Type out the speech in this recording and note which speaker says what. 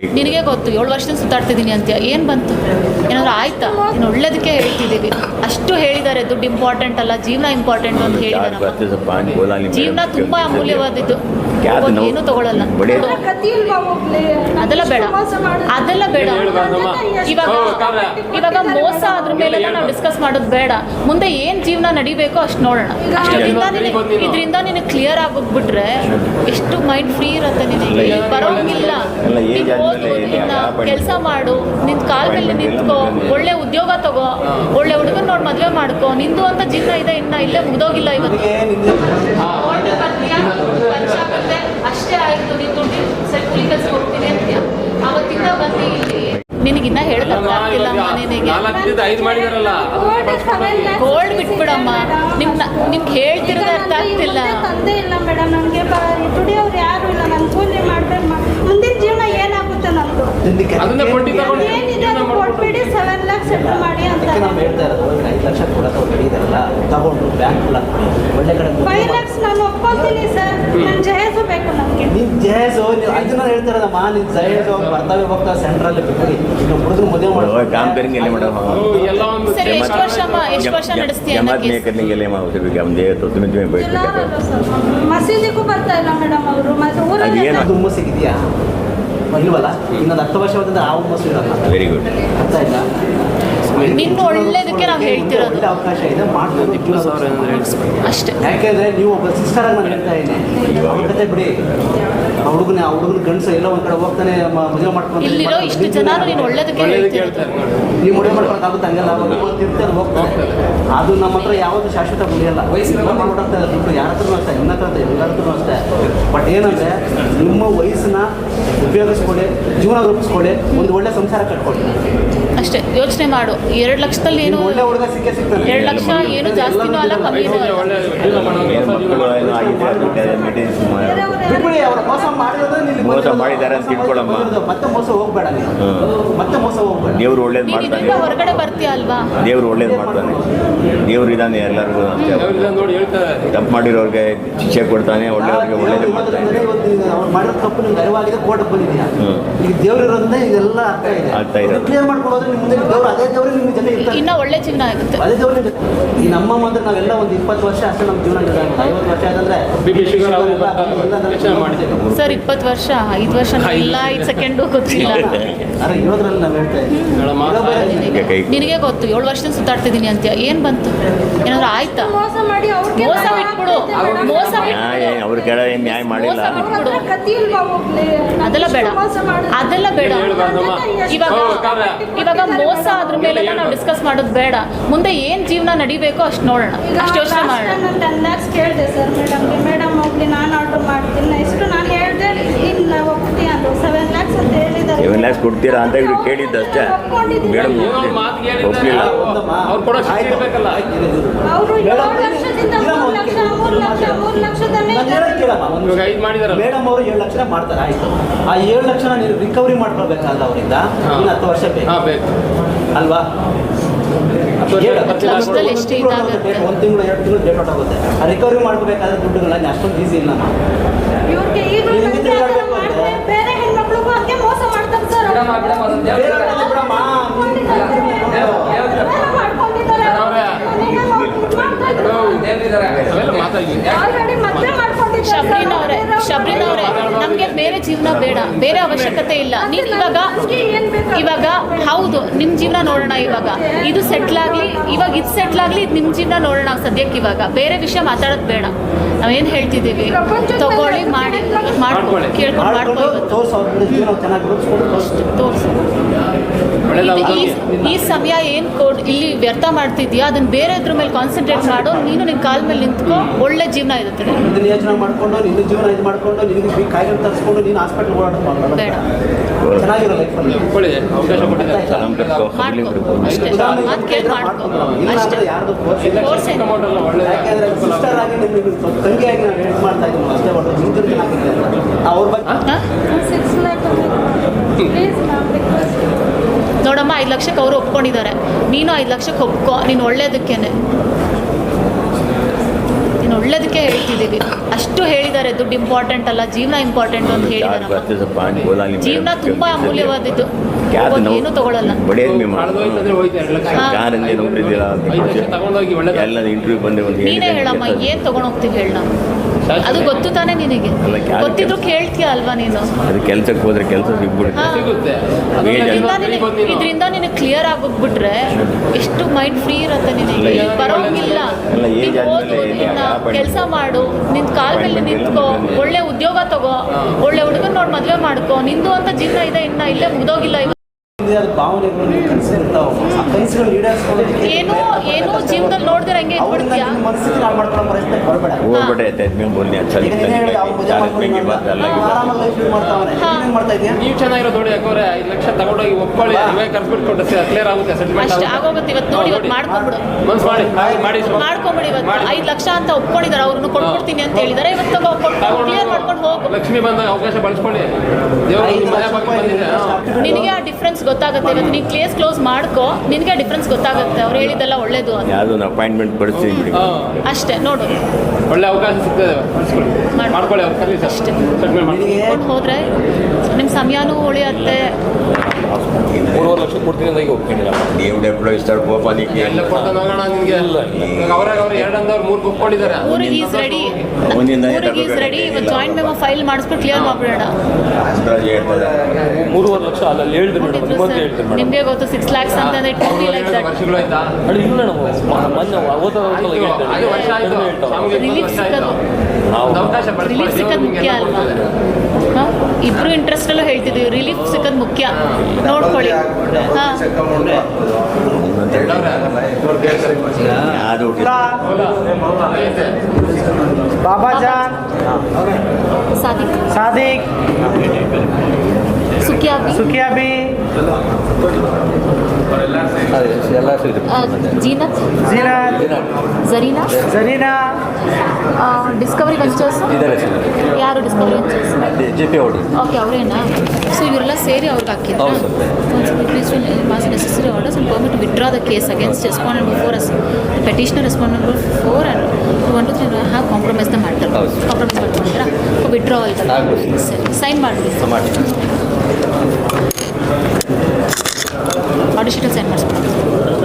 Speaker 1: ನಿನಗೆ ಗೊತ್ತು ಏಳು ವರ್ಷದಿಂದ ಸುತ್ತಾಡ್ತಿದ್ದೀನಿ ಅಂತ ಏನು ಬಂತು? ಏನಾದರೂ ಆಯ್ತಾ? ನೀನು ಒಳ್ಳೇದಕ್ಕೆ ಹೇಳ್ತಿದ್ದೀವಿ. ಅಷ್ಟು ಹೇಳಿದ್ದಾರೆ ದುಡ್ಡು ಇಂಪಾರ್ಟೆಂಟ್ ಅಲ್ಲ ಜೀವನ ಇಂಪಾರ್ಟೆಂಟ್ ಅಂತ
Speaker 2: ಹೇಳಿದ್ದಾರೆ
Speaker 1: ಜೀವನ ತುಂಬಾ ಅಮೂಲ್ಯವಾದದ್ದು. ಏನೂ ತಗೊಳ್ಳಲ್ಲ ಅದೆಲ್ಲ ಬೇಡ. ಅದೆಲ್ಲ ಬೇಡ. ಇವಾಗ ಇವಾಗ ಮೋಸ ಅದ್ರ ಮೇಲೆ ನಾವು ಡಿಸ್ಕಸ್ ಮಾಡೋದು ಬೇಡ. ಮುಂದೆ ಏನ್ ಜೀವನ ನಡಿಬೇಕೋ ಅಷ್ಟು ನೋಡೋಣ. ನಿನಗೆ ಇದರಿಂದ ನಿನಗೆ ಕ್ಲಿಯರ್ ಆಗೋಗ್ಬಿಟ್ರೆ ಎಷ್ಟು ಮೈಂಡ್ ಫ್ರೀ ಇರುತ್ತೆ ನಿನಗೆ. ಬರೋಂಗಿಲ್ಲ ನೀನ್ ಓದು, ನಿನ್ನ ಕೆಲಸ ಮಾಡು ನಿನ್ ಕಾಲ ಮೇಲೆ ನಿಂತ್ಕೋ ಒಳ್ಳೆ ಉದ್ಯೋಗ ತಗೋ ಒಳ್ಳೆ ಹುಡುಗನ್ ನೋಡಿ ಮದ್ವೆ ಮಾಡ್ಕೋ ನಿಂದು ಅಂತ ಜೀವನ ಇದೆ ಇನ್ನ ಇಲ್ಲೇ ಮುಗ್ದೋಗಿಲ್ಲ ಇವತ್ತು. ಅಷ್ಟೇ ಆಯ್ತು ನೀನು ದುಡ್ಡು ಸರಿ ಕೂಲಿ ಕೆಲ್ಸ ಹೋಗ್ತೀನಿ ಅಂತೀಯ ಅವತ್ತಿಂದ ಬಂದು ಇಲ್ಲಿ ನಿನಗಿನ್ನ ಹೇಳಕ್ ಅರ್ಥ ಆಗ್ತಿಲ್ಲಮ್ಮ ನಿನಗೆ
Speaker 3: ಐದು ಮಾಡಿದಾರಲ್ಲ
Speaker 1: ಗೋಲ್ಡ್ ಬಿಟ್ಬಿಡಮ್ಮ. ನಿಮ್ ನಿಮ್ಗೆ ಹೇಳ್ತಿರೋದು ಅರ್ಥ ಆಗ್ತಿಲ್ಲ.
Speaker 4: ತಂದೆ ಇಲ್ಲ ಮೇಡಮ್ ನನಗೆ ದುಡಿಯೋರು ಯಾರು ಇಲ್ಲ ನಾನು ಕೂಲಿ ಮಾಡ್ಬೇಕು ಮುಂದಿನ ಜೀವನ ಏನಾಗುತ್ತೆ ನಮ್ದು
Speaker 3: ಅದನ್ನ ಕೊಟ್ಟು ತಗೊಂಡು
Speaker 4: ಏನಿದೆ ಅದು ಕೊಟ್ಬಿಡಿ ಸೆವೆನ್ ಲ್ಯಾಕ್ಸ್ ಸೆಟ್ಲ್ ಮಾಡಿ ಅಂತ.
Speaker 5: ನಾವು ಹೇಳ್ತಾ ಇರೋದು ಐದು ಲಕ್ಷ ಕೊಡಕ್ಕೆ ಅವ್ರು ಹಿಡಿದಾರಲ್ಲ ತಗೊಂಡು ಬ್ಯಾಂಕ್ ಹಾಕ್ಬಿಡಿ ಒಳ್ಳೆ ಕಡೆ
Speaker 4: ಫೈವ್ ಲ್ಯಾಕ್ಸ್ ನಾನು ಒಪ್ಕೊಳ್ತೀನಿ ಸರ್. ನನ್ನ ಜಯಸು
Speaker 5: ನೀನು ಜಯಸು ನೀವು ಐದು ಜನ ಹೇಳ್ತಾರಲ್ಲ ಮಾ ನೀನು ಜಯಸು ಭರ್ತವ್ಯ ಭಕ್ತ ಸೆಂಟ್ರಲ್ ಬಿಟ್ಬಿಡಿ. ನೀವು ಹುಡುಗರು ಮದುವೆ ಮಾಡೋ
Speaker 2: ಕಾಂಪೇರಿಂಗ್
Speaker 3: ಎಲ್ಲಿ
Speaker 2: ಮೇಡಮ್ ಜಮಾತ್ ಮೇಕರ್ನಿಗೆ ಎಲ್ಲಿ ಮಾಡ್ತೀವಿ ಗಮ್ದೆ
Speaker 4: ತುತ್ತುಮೆ
Speaker 2: ತುಮೆ
Speaker 4: ಬೈಟ್ಬೇಕು ಮಸೀದಿಗೂ ಬರ್ತಾ ಇಲ್ಲ ಮೇಡಮ್ ಅವರು ಮತ್ತೆ ಊರಲ್ಲಿ
Speaker 5: ಏನು? ತುಂಬ ಸಿಗಿದೆಯಾ ಇಲ್ವಲ್ಲ? ಇನ್ನೊಂದು ಹತ್ತು ವರ್ಷ ಹೋದ್ರೆ ಆ ಹುಮ್ಮಸ್ಸು ಇರಲ್ಲ
Speaker 2: ವೆರಿ ಗುಡ್
Speaker 5: ಅರ್ಥ
Speaker 1: ನಿನ್ನ ಒಳ್ಳೇದಕ್ಕೆ ನಾವು ಹೇಳ್ತಿರೋದು.
Speaker 5: ಅವಕಾಶ ಇದೆ ಮಾಡ್ಬೋದು.
Speaker 1: ಅಷ್ಟೇ
Speaker 5: ಯಾಕೆಂದ್ರೆ ನೀವು ಒಬ್ಬ ಸಿಸ್ಟರ್ ಅನ್ನ ನಾನು ಹೇಳ್ತಾ ಇದ್ದೀನಿ ಅವ್ರ ಕತೆ ಬಿಡಿ. ಹುಡುಗನ ಆ ಹುಡುಗನ ಗಂಡಸ ಎಲ್ಲ ಒಂದ್ ಕಡೆ ಹೋಗ್ತಾನೆ ಮ- ಮದುವೆ ಮಾಡ್ಕೊಂಡು
Speaker 1: ಇಲ್ಲಿರೋ ಇಷ್ಟು ಜನ ನೀನು ಒಳ್ಳೇದಕ್ಕೆ ಹೇಳ್ತಿರೋದು
Speaker 5: ನೀವು ಮದುವೆ ಮಾಡ್ಕೊಳಕ್ಕಾಗುತ್ತೆ ಹಂಗಲ್ಲ ಅವ್ರು ತಿರ್ತಾರೆ ಹೋಗ್ತಾರೆ ಅದು ನಮ್ಮ ಹತ್ರ ಯಾವುದು ಶಾಶ್ವತ ಉಳಿಯಲ್ಲ ವಯಸ್ಸಿನ ದುಡ್ಡು ಯಾರ ಹತ್ರನೂ ಅಷ್ಟೇ ನಿಮ್ಮ ಹತ್ರ ಅಷ್ಟೇ ಎಲ್ಲರ ಹತ್ರನೂ ಅಷ್ಟೇ ಬಟ್ ಏನಂದ್ರೆ ನಿಮ್ಮ ವಯಸ್ಸನ್ನ ಉಪಯೋಗಿಸ್ಕೊಳ್ಳಿ ಜೀವನ ರೂಪಿಸ್ಕೊಳ್ಳಿ ಒಂದು ಒಳ್ಳೆ ಸಂಸಾರ ಕಟ್ಕೊಳ್ಳಿ
Speaker 1: ಅಷ್ಟೇ ಯೋಚನೆ ಮಾಡು ಎರಡು ಲಕ್ಷದಲ್ಲಿ ಏನು
Speaker 5: ಒಳ್ಳೆ ಹುಡುಗ ಸಿಕ್ಕೇ ಸಿಗ್ತಾನೆ
Speaker 1: ಎರಡು ಲಕ್ಷ ಏನು ಜಾಸ್ತಿನೂ ಅಲ್ಲ ಕಮ್ಮಿನೂ ಅಲ್ಲ
Speaker 2: ಮಕ್ಕಳು ಏನೋ ಮೇಂಟೆನೆನ್ಸ್
Speaker 5: ಅವ್ರ ಮೋಸ ಮಾಡಿರೋದು
Speaker 2: ಮೋಸ. ಮಾಡಿದ್ದಾರೆ ಅಂತ ತಿಳ್ಕೊಳಮ್ಮ.
Speaker 5: ಮತ್ತೆ ಮೋಸ ಹೋಗ್ಬೇಡ ಮತ್ತೆ ಮೋಸ ಹೋಗ್ಬೇಡ.
Speaker 2: ದೇವ್ರು ಒಳ್ಳೇದು ಮಾಡ್ತಾನೆ.
Speaker 1: ಹೊರಗಡೆ ಬರ್ತೀಯ ಅಲ್ವಾ?
Speaker 2: ದೇವ್ರು ಒಳ್ಳೇದು ಮಾಡ್ತಾನೆ. ದೇವ್ರು ಇದ್ದಾನೆ ಎಲ್ಲರಿಗೂ ಅಷ್ಟೇ
Speaker 3: ನೋಡಿ ಹೇಳ್ತಾರೆ
Speaker 2: ತಪ್ಪು ಮಾಡಿರೋರಿಗೆ ಶಿಕ್ಷೆ ಕೊಡ್ತಾನೆ ಒಳ್ಳೆಯವ್ರಿಗೆ ಒಳ್ಳೇದು
Speaker 5: ಮಾಡಿರೋ ತಪ್ಪು ನಿಮ್ಗೆ ಅರಿವಾಗಿದೆ ಕೋರ್ಟ್ ಬಂದಿದ್ಯಾ ಈಗ ದೇವ್ರು ಇರೋದ್ರಿಂದ ಇದೆಲ್ಲ ಅರ್ಥ ಇದೆ. ಕ್ಲಿಯರ್ ಮಾಡ್ಕೊಳ್ಳೋದ್ರೆ ನಿಮ್ಮ ಮುಂದೆ ದೇವ್ರು ಅದೇ ದೇವ್ರು ನಿಮ್ಮ ಜೊತೆ ಇರ್ತಾರೆ.
Speaker 1: ಇನ್ನ ಒಳ್ಳೆ ಜೀವನ ಆಗುತ್ತೆ.
Speaker 5: ಅದೇ ದೇವ್ರು ನಿಮ್ಮ ಈ ನಮ್ಮ ಮಾತ್ರ ನಾವೆಲ್ಲ ಒಂದು ಇಪ್ಪತ್ತು ವರ್ಷ ಅಷ್ಟೇ ನಮ್ಮ ಜೀವನ ಐವತ್ತು ವರ್ಷ ಆದಂದ್ರೆ.
Speaker 1: ಸರ್ ಇಪ್ಪತ್ತು ವರ್ಷ ಐದು ವರ್ಷ ಇಲ್ಲ ಐದು ಸೆಕೆಂಡು ಗೊತ್ತಿಲ್ಲ.
Speaker 5: ಅರೆ ಇರೋದ್ರಲ್ಲಿ ನಾವು ಹೇಳ್ತಾ ಇದ್ದೀವಿ.
Speaker 1: ನಿನಗೆ ಗೊತ್ತು ಏಳು ವರ್ಷದಿಂದ ಸುತ್ತಾಡ್ತಿದ್ದೀನಿ ಅಂತ. ಏನು ಬಂತು? ಏನಾದ್ರು ಆಯ್ತಾ?
Speaker 4: ಮೋಸ ಮಾಡಿ ಅವ್ರಿಗೆ
Speaker 1: ಮೋಸ ಬಿಟ್ಬಿಡು. ಮೋಸ
Speaker 2: ನ್ಯಾಯ ಅವ್ರ ಕೆಳ ನ್ಯಾಯ ಮಾಡಿಲ್ಲ.
Speaker 1: ಅದೆಲ್ಲ ಬೇಡ. ಅದೆಲ್ಲ ಬೇಡ. ಇವಾಗ ಇವಾಗ ಮೋಸ ಅದ್ರ ಮೇಲೆ ನಾವು ಡಿಸ್ಕಸ್ ಮಾಡೋದು ಬೇಡ. ಮುಂದೆ ಏನ್ ಜೀವನ ನಡಿಬೇಕೋ ಅಷ್ಟು ನೋಡೋಣ. ಅಷ್ಟು ಯೋಚನೆ ಮಾಡೋಣ.
Speaker 4: ನಾನು
Speaker 2: ಕೊಡ್ತೀರಾ ಅಂತ ಒಂದು ಕೇಳಿದ್ದಷ್ಟೇ. ಮೇಡಮ್
Speaker 5: ಮೇಡಮ್ ಅವರು ಏಳು ಲಕ್ಷ ಮಾಡ್ತಾರೆ ಆಯ್ತು. ಆ ಏಳು ಲಕ್ಷ ನೀನು ರಿಕವರಿ ಮಾಡ್ಕೊಳ್ಬೇಕಲ್ಲ ಅವರಿಂದ. ಇನ್ನು ಹತ್ತು ವರ್ಷ ಬೇಕು. ಅಲ್ವಾ? ಒಂದು ತಿಂಗಳು
Speaker 1: ಇದಾಗುತ್ತೆ?
Speaker 5: ಒಂದು ತಿಂಗಳು ಎರಡು ತಿಂಗಳು ಡೇಟ್ ಔಟ್ ಆಗುತ್ತೆ. ಆ ರಿಕವರಿ ಮಾಡ್ಕೋಬೇಕಾದ್ರೆ ದುಡ್ಡುಗಳನ್ನ ಅಷ್ಟೊಂದು ಈಸಿ ಇಲ್ಲ. ನಾವು
Speaker 4: ಅದನ್ನ
Speaker 5: ಬಿಡಮ್ಮ.
Speaker 3: ಅವೆಲ್ಲ ಮಾತಾಡಿ.
Speaker 1: ಶಬ್ರಿನ್ ಅವರೇ ಶಬ್ರಿನ್ ಅವರೇ ನಮಗೆ ಬೇರೆ ಜೀವನ ಬೇಡ ಬೇರೆ ಅವಶ್ಯಕತೆ ಇಲ್ಲ. ನೀನ್ ಇವಾಗ ಇವಾಗ ಹೌದು ನಿಮ್ಮ ಜೀವನ ನೋಡೋಣ ಇವಾಗ. ಇದು ಸೆಟ್ಲ್ ಆಗಲಿ ಇವಾಗ ಇದು ಸೆಟ್ಲ್ ಆಗಲಿ ಇದು ನಿಮ್ ಜೀವನ ನೋಡೋಣ ಸದ್ಯಕ್ಕೆ ಇವಾಗ. ಬೇರೆ ವಿಷಯ ಮಾತಾಡೋದು ಬೇಡ. ನಾವೇನು ಹೇಳ್ತಿದ್ದೀವಿ? ತಗೊಳ್ಳಿ ಮಾಡಿ ಮಾಡ್ಕೊ
Speaker 3: ಮಾಡ್ಕೊಳ್ಳಿ.
Speaker 1: ಕೇಳ್ಕೊಂಡು ಮಾಡ್ಕೊಳ್ಳಿ.
Speaker 5: ತೋರ್ಸು.
Speaker 1: ಈ ಸಮಯ ಏನು ಕೊಡ್ ಇಲ್ಲಿ ವ್ಯರ್ಥ ಮಾಡ್ತಿದ್ಯಾ? ಅದನ್ನ ಬೇರೆ ಇದ್ರ ಮೇಲೆ ಕಾನ್ಸಂಟ್ರೇಟ್ ಮಾಡೋ ನೀನು ನಿನ್ನ ಕಾಲ್ ಮೇಲೆ ನಿಂತ್ಕೋ ಒಳ್ಳೆ ಜೀವನ ಇರುತ್ತೆ.
Speaker 5: ಯೋಚನೆ ಮಾಡ್ಕೊಂಡು ನಿನ್ನ ಜೀವನ ಇದು ಮಾಡ್ಕೊಂಡು ನಿನಗೆ ಕಾಯಿಲೆ ತರಿಸ್ಕೊಂಡು ನೀನು ಹಾಸ್ಪಿಟಲ್
Speaker 1: ಬೇಡ.
Speaker 5: ಚೆನ್ನಾಗಿರೋ
Speaker 3: ಅವಕಾಶ
Speaker 5: ಯಾಕೆಂದ್ರೆ ಸಿಸ್ಟರ್ ಆಗಿ ನಿಮಗೆ ತಂಗಿಯಾಗಿ ಹೆಲ್ಪ್ ಮಾಡ್ತಾ ಇದ್ದೀನಿ ಅಷ್ಟೇ ಒಟ್ಟು ಅವ್ರ ಬಗ್ಗೆ
Speaker 1: ನೋಡಮ್ಮ ಐದು ಲಕ್ಷಕ್ಕೆ ಅವರು ಒಪ್ಕೊಂಡಿದ್ದಾರೆ. ನೀನು ಐದು ಲಕ್ಷಕ್ಕೆ ಒಪ್ಕೊ ನೀನು ಒಳ್ಳೇದಕ್ಕೇ ನೀನು ಒಳ್ಳೇದಕ್ಕೆ ಹೇಳ್ತಿದ್ದೀವಿ. ಅಷ್ಟು ಹೇಳಿದ್ದಾರೆ ದುಡ್ಡು ಇಂಪಾರ್ಟೆಂಟ್ ಅಲ್ಲ ಜೀವನ ಇಂಪಾರ್ಟೆಂಟ್ ಅಂತ
Speaker 2: ಹೇಳಿದ್ದಾರೆ
Speaker 1: ಜೀವನ ತುಂಬಾ ಅಮೂಲ್ಯವಾದದ್ದು. ಏನು ತಗೊಳ್ಳಲ್ಲ ನೀನೇ ಹೇಳಮ್ಮ ಏನು ತಗೊಂಡೋಗ್ತೀವಿ ಹೇಳ ಅದು ಗೊತ್ತು ತಾನೇ ನಿನಗೆ? ಗೊತ್ತಿದ್ರು ಕೇಳ್ತೀಯ ಅಲ್ವಾ ನೀನು?
Speaker 2: ಅದು ಕೆಲಸಕ್ಕೆ ಹೋದ್ರೆ ಕೆಲಸ ಸಿಗ್ಬಿಡುತ್ತೆ.
Speaker 1: ಇದರಿಂದ ನಿನಗೆ ಕ್ಲಿಯರ್ ಆಗೋಗ್ಬಿಟ್ರೆ ಎಷ್ಟು ಮೈಂಡ್ ಫ್ರೀ ಇರುತ್ತೆ ನಿನಗೆ? ಬರೋಂಗಿಲ್ಲ ಕೆಲಸ ಮಾಡು ನಿನ್ ಕಾಲ್ ಮೇಲೆ ನಿಂತ್ಕೋ ಒಳ್ಳೆ ಉದ್ಯೋಗ ತಗೋ ಒಳ್ಳೆ ಹುಡುಗನ್ ನೋಡಿ ಮದ್ವೆ ಮಾಡ್ಕೋ ನಿಂದು ಅಂತ ಜೀವನ ಇದೆ ಇನ್ನ ಇಲ್ಲೇ ಮುಗ್ದೋಗಿಲ್ಲ ಇವತ್ತು
Speaker 5: ಅದು ಭಾವನೆಗಳು ನಿಮ್ಮ ಕನಸಿರ್ತಾವೆ ಆ ಕನಸುಗಳು ಈಡೇರಿಸ್ಕೊಳ್ಳೋದಕ್ಕೆ
Speaker 1: ಏನೋ ಏನೋ ಜೀವನದಲ್ಲಿ ನೋಡಿದ್ರೆ ಹಂಗೆ
Speaker 5: ಅವ್ರಿಂದ
Speaker 1: ಇಟ್ಬಿಡ್ತೀಯಾ
Speaker 5: ನಿಮ್ಮ ಮನಸ್ಸಿಗೆ ಹಾಳು ಮಾಡ್ಕೊಳ್ಳೋ ಪರಿಸ್ಥಿತಿ ಬರಬೇಡ
Speaker 2: ಹೋಗ್ಬಿಟ್ಟೆ ಆಯ್ತು ಬೋಲ್ನಿ अच्छा
Speaker 5: ಈಗ ನೀನು ಹೇಳಿದ ಅವ್ನು ಮದುವೆ
Speaker 2: चालीस में की बात अलग है
Speaker 5: ಆರಾಮಾಗಿ ಲೈಫ್ ಲೀಡ್ ಮಾಡ್ತಾವನೆ
Speaker 1: ಹಾ.
Speaker 5: ನೀನೇನ್ ಮಾಡ್ತಾ ಇದೀಯಾ
Speaker 3: ನೀವು ಚೆನ್ನಾಗಿರೋ ನೋಡಿ ಯಾಕೋರೆ ಐದು ಲಕ್ಷ ತಗೊಂಡೋಗಿ ಒಪ್ಕೊಳ್ಳಿ ನೀವೇ ಕರ್ಸ್ಬಿಟ್ಟು ಕೊಟ್ಟೆ ಕ್ಲಿಯರ್ ಆಗುತ್ತೆ ಸೆಟಲ್ಮೆಂಟ್
Speaker 1: ಅಷ್ಟೇ ಆಗೋಗುತ್ತೆ ಇವತ್ತು ನೋಡಿ ಇವತ್ತು ಮಾಡ್ಕೊಂಬಿಡು
Speaker 3: ಮನ್ಸು ಮಾಡಿ ಮಾಡಿ ಸ್ವಲ್ಪ.
Speaker 1: ಮಾಡ್ಕೊಂಬಿಡಿ ಇವತ್ತು
Speaker 3: ಮಾಡಿ.
Speaker 1: ಐದು ಲಕ್ಷ ಅಂತ ಒಪ್ಕೊಂಡಿದ್ದಾರೆ ಅವ್ರನ್ನ ಕೊಟ್ಬಿಡ್ತೀನಿ ಅಂತ ಹೇಳಿದ್ದಾರೆ ಇವತ್ತು ತಗೋ ಕೊಟ್ಟು ಕ್ಲಿಯರ್ ಮಾಡ್ಕೊಂಡು ಹೋಗು
Speaker 3: ಲಕ್ಷ್ಮಿ ಬಂದಾಗ ಅವಕಾಶ ಬಳಸ್ಕೊಳ್ಳಿ ದೇವರು
Speaker 5: ಐದು
Speaker 3: ನಿಮ್ಮ ಮನೆ
Speaker 5: ಲಕ್ಷ
Speaker 3: ಬಗ್ಗೆ ಬಂದಿದೆ ಹಾ.
Speaker 5: ರೂಪಾಯಿ
Speaker 1: ನಿನಗೆ ಆ ಡಿಫ್ರೆನ್ಸ್ ಗೊತ್ತಾಗುತ್ತೆ. ಇವತ್ತು ನೀನು ಕ್ಲೇಸ್ ಕ್ಲೋಸ್ ಮಾಡ್ಕೋ. ನಿನಗೆ ಡಿಫ್ರೆನ್ಸ್ ಗೊತ್ತಾಗುತ್ತೆ. ಅವ್ರು ಹೇಳಿದ್ದೆಲ್ಲ ಒಳ್ಳೇದು ಅಂತ.
Speaker 2: ಯಾವುದೋ ಅಪಾಯಿಂಟ್ಮೆಂಟ್ ಕೊಡಿಸ್ತೀನಿ ಬಿಡಿ.
Speaker 1: ಅಷ್ಟೇ ನೋಡು.
Speaker 3: ಒಳ್ಳೆ ಅವಕಾಶ ಸಿಗ್ತದೆ. ಮಾಡ್ಕೊಳ್ಳಿ. ಸರ್.
Speaker 1: ಅಷ್ಟೇ. ಹೋದ್ರೆ ನಿಮ್ಮ ಸಮಯನೂ ಉಳಿಯತ್ತೆ.
Speaker 6: ಮೂರುವರೆ ಲಕ್ಷ ಕೊಡ್ತೀನಿ ಅಂತ ಈಗ ಒಪ್ಕೊಂಡಿಲ್ಲ
Speaker 2: ನೀವು ಡೆಪ್ಲೋ ಇಸ್ತಾರೆ ಪಾಲಿಕೆ
Speaker 3: ಎಲ್ಲ ಹೋಗೋಣ ನಿಮಗೆ. ಅವ್ರಾಗ ಅವ್ರು ಎರಡು ಅಂದವ್ರು ಮೂರು ಬುಕ್ ಕೊಟ್ಟಿದ್ದಾರೆ.
Speaker 1: ಊರಿಗೆ ಈಸ್ ರೆಡಿ
Speaker 2: ಮುಂದಿನ
Speaker 1: ಊರಿಗೆ ಈಸ್ ರೆಡಿ ಇವತ್ತು ಜಾಯಿಂಟ್ ಮೆಮೋ ಫೈಲ್ ಮಾಡಿಸ್ಬಿಟ್ಟು ಕ್ಲಿಯರ್ ಮಾಡ್ಬಿಡೋಣ.
Speaker 6: ಮೂರುವರೆ ಲಕ್ಷ ಅಲ್ಲ ಹೇಳಿದ್ರು ಮೇಡಮ್ ನಿಮ್ಮಂತ ಹೇಳ್ತೀನಿ ಮೇಡಮ್.
Speaker 1: ನಿಮಗೆ ಗೊತ್ತು ಸಿಕ್ಸ್ ಲ್ಯಾಕ್ಸ್ ಅಂತಂದ್ರೆ ಇಟ್ ಬಿ ಲೈಕ್ ದಟ್
Speaker 3: ವರ್ಷಗಳು ಆಯ್ತಾ?
Speaker 6: ಅಡಿ ಇಲ್ಲ ಮೇಡಮ್ ಮೊನ್ನೆ ಓದ
Speaker 3: ಆಯ್ತು, ಅದು ವರ್ಷ ಆಯ್ತು.
Speaker 1: ರಿಲೀಫ್ ಸಿಕ್ಕದು. ರಿಲೀಫ್ ಸಿಕ್ಕದು ಮುಖ್ಯ ಅಲ್ವಾ? ಇಬ್ರು ಇಂಟ್ರೆಸ್ಟ್ ಅಲ್ಲೂ ಹೇಳ್ತಿದ್ದೀವಿ ರಿಲೀಫ್ ಸಿಕ್ಕದು ಮುಖ್ಯ. ನೋಡ್ಕೊಳ್ಳಿ
Speaker 7: ಬಾಬಾ ಜಾನ್
Speaker 1: ಸಾದಿಕ್
Speaker 7: ಸಾದಿಕ್ ಸುಖಿಯಾಬಿ?
Speaker 6: ಎಲ್ಲ
Speaker 1: ಡಿಸ್ಕವರಿ ವೆಂಚರ್ಸ್ ಯಾರು ಡಿಸ್ಕವರಿ ವೆಂಚರ್ಸ್ ಓಕೆ ಅವರೇನಾ? ಸೊ ಇವರೆಲ್ಲ ಸೇರಿ ಅವ್ರಿಗೆ ಹಾಕಿದ್ರು? Please was necessary orders and permit withdraw the case against respondent four as petitioner respondent number four and two one two three have compromise
Speaker 6: ಮಾಡ್ತಾರೆ.
Speaker 1: ಕಾಂಪ್ರಮೈಸ್ ಮಾಡ್ಕೊಂಡಿರಾ? Withdraw
Speaker 6: ಆಯ್ತು
Speaker 1: ಸರಿ. ಸೈನ್ ಮಾಡ್ಬಿಡಿ.
Speaker 6: ಮಾಡಿ
Speaker 1: ಆಡಿಷನ್ ಸೈನ್ ಮಾಡಿಸ್ಬಿಟ್ಟು